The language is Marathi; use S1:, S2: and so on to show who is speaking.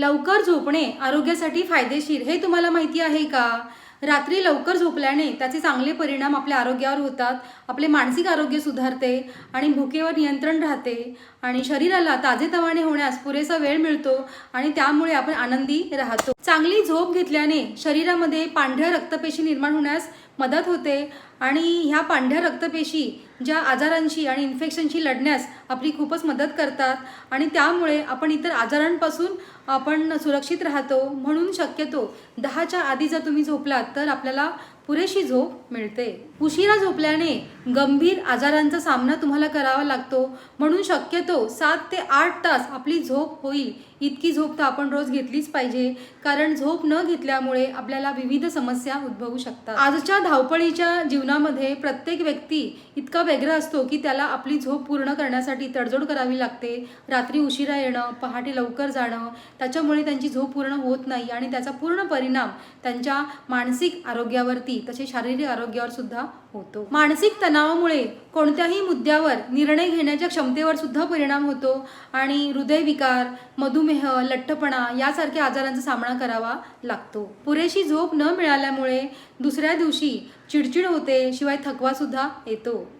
S1: लवकर झोपणे आरोग्यासाठी फायदेशीर हे तुम्हाला माहिती आहे का? रात्री लवकर झोपल्याने त्याचे चांगले परिणाम आपल्या आरोग्यावर होतात आपले मानसिक आरोग्य सुधारते आणि भुकेवर नियंत्रण राहते आणि शरीराला ताजेतवाने होण्यास पुरेसा वेळ मिळतो आणि त्यामुळे आपण आनंदी राहतो. चांगली झोप घेतल्याने शरीरामध्ये पांढऱ्या रक्तपेशी निर्माण होण्यास मदत होते आणि ह्या पांढऱ्या रक्तपेशी ज्या आजारांशी आणि इन्फेक्शनशी लढण्यास आपली खूपच मदत करतात आणि त्यामुळे आपण इतर आजारांपासून आपण सुरक्षित राहतो म्हणून शक्यतो दहाच्या आधी जर तुम्ही झोपलात तर आपल्याला पुरेशी झोप मिळते. उशिरा झोपल्याने गंभीर आजारांचा सामना तुम्हाला करावा लागतो. म्हणून शक्यतो सात ते आठ तास आपली झोप होईल. इतकी झोप तर आपण रोज घेतलीच पाहिजे. कारण झोप न घेतल्यामुळे आपल्याला विविध समस्या उद्भवू शकतात. आजच्या धावपळीच्या जीवनामध्ये प्रत्येक व्यक्ती इतका व्यग्र असतो की त्याला आपली झोप पूर्ण करण्यासाठी तडजोड करावी लागते. रात्री उशिरा येणं पहाटे लवकर जाणं त्याच्यामुळे त्यांची झोप पूर्ण होत नाही आणि त्याचा पूर्ण परिणाम त्यांच्या मानसिक आरोग्यावरती तसे शारीरिक आरोग्यावर सुद्धा होतो. मानसिक तणावामुळे कोणत्याही मुद्द्यावर निर्णय घेण्याच्या क्षमतेवर सुद्धा परिणाम होतो आणि हृदयविकार मधुमेह लठ्ठपणा यासारख्या आजारांचा सामना करावा लागतो. पुरेशी झोप न मिळाल्यामुळे दुसऱ्या दिवशी चिडचिड होते शिवाय थकवा सुद्धा येतो.